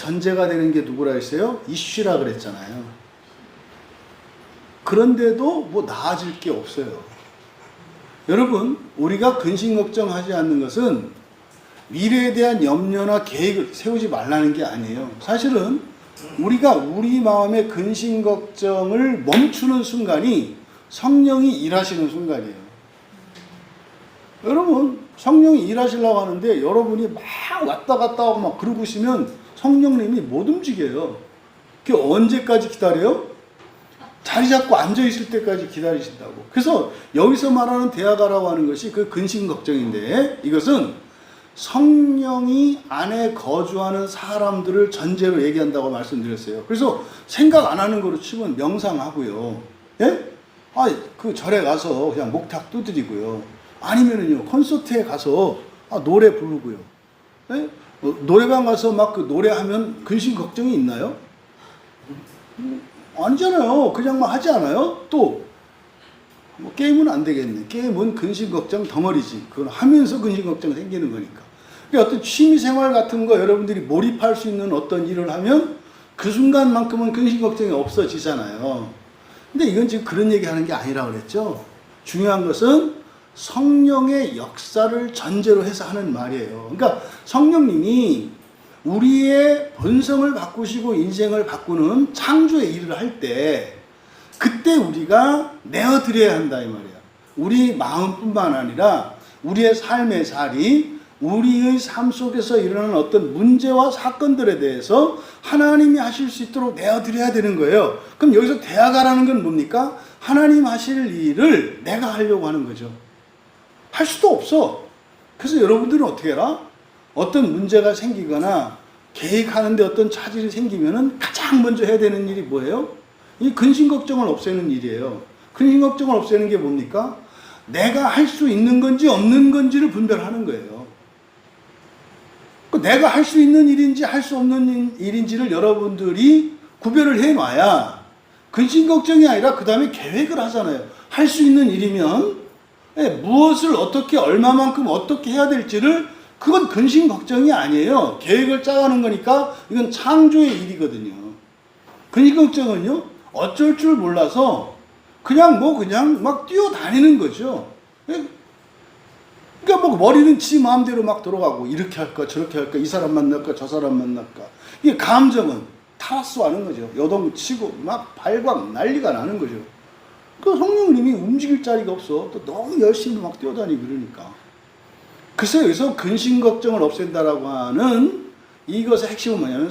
전제가 되는 게 누구라 했어요? 이슈라 그랬잖아요. 그런데도 뭐 나아질 게 없어요. 여러분, 우리가 근심 걱정하지 않는 것은 미래에 대한 염려나 계획을 세우지 말라는 게 아니에요. 사실은 우리가 우리 마음의 근심 걱정을 멈추는 순간이 성령이 일하시는 순간이에요. 여러분, 성령이 일하시려고 하는데 여러분이 막 왔다 갔다 하고 막 그러고 있으면 성령님이 못 움직여요. 그 언제까지 기다려요? 자리 잡고 앉아 있을 때까지 기다리신다고. 그래서 여기서 말하는 대화가라고 하는 것이 그 근심 걱정인데 이것은 성령이 안에 거주하는 사람들을 전제로 얘기한다고 말씀드렸어요. 그래서 생각 안 하는 거로 치면 명상하고요. 예? 아, 그 절에 가서 그냥 목탁 두드리고요. 아니면은요, 콘서트에 가서 아, 노래 부르고요. 예? 어, 노래방 가서 막 그 노래하면 근심 걱정이 있나요? 음, 아니잖아요. 그냥 막 하지 않아요? 또, 뭐 게임은 안 되겠네. 게임은 근심 걱정 덩어리지. 그건 하면서 근심 걱정 생기는 거니까. 그러니까 어떤 취미 생활 같은 거 여러분들이 몰입할 수 있는 어떤 일을 하면 그 순간만큼은 근심 걱정이 없어지잖아요. 근데 이건 지금 그런 얘기 하는 게 아니라 그랬죠. 중요한 것은 성령의 역사를 전제로 해서 하는 말이에요. 그러니까 성령님이 우리의 본성을 바꾸시고 인생을 바꾸는 창조의 일을 할 때 그때 우리가 내어드려야 한다 이 말이야. 우리 마음뿐만 아니라 우리의 삶의 살이 우리의 삶 속에서 일어나는 어떤 문제와 사건들에 대해서 하나님이 하실 수 있도록 내어드려야 되는 거예요. 그럼 여기서 대화가라는 건 뭡니까? 하나님 하실 일을 내가 하려고 하는 거죠. 할 수도 없어. 그래서 여러분들은 어떻게 해라? 어떤 문제가 생기거나 계획하는데 어떤 차질이 생기면은 가장 먼저 해야 되는 일이 뭐예요? 이 근심 걱정을 없애는 일이에요. 근심 걱정을 없애는 게 뭡니까? 내가 할 수 있는 건지 없는 건지를 분별하는 거예요. 그 내가 할 수 있는 일인지 할 수 없는 일인지를 여러분들이 구별을 해 놔야 근심 걱정이 아니라 그 다음에 계획을 하잖아요. 할 수 있는 일이면 예, 무엇을 어떻게 얼마만큼 어떻게 해야 될지를 그건 근심 걱정이 아니에요. 계획을 짜가는 거니까 이건 창조의 일이거든요. 근심 걱정은요 어쩔 줄 몰라서 그냥 뭐 그냥 막 뛰어다니는 거죠. 예, 그러니까 뭐 머리는 지 마음대로 막 돌아가고 이렇게 할까 저렇게 할까 이 사람 만날까 저 사람 만날까 이게 감정은 타락수하는 거죠. 여동 치고 막 발광 난리가 나는 거죠. 그 성령님이 움직일 자리가 없어. 또 너무 열심히 막 뛰어다니고 그러니까. 그래서 여기서 근심 걱정을 없앤다라고 하는 이것의 핵심은 뭐냐면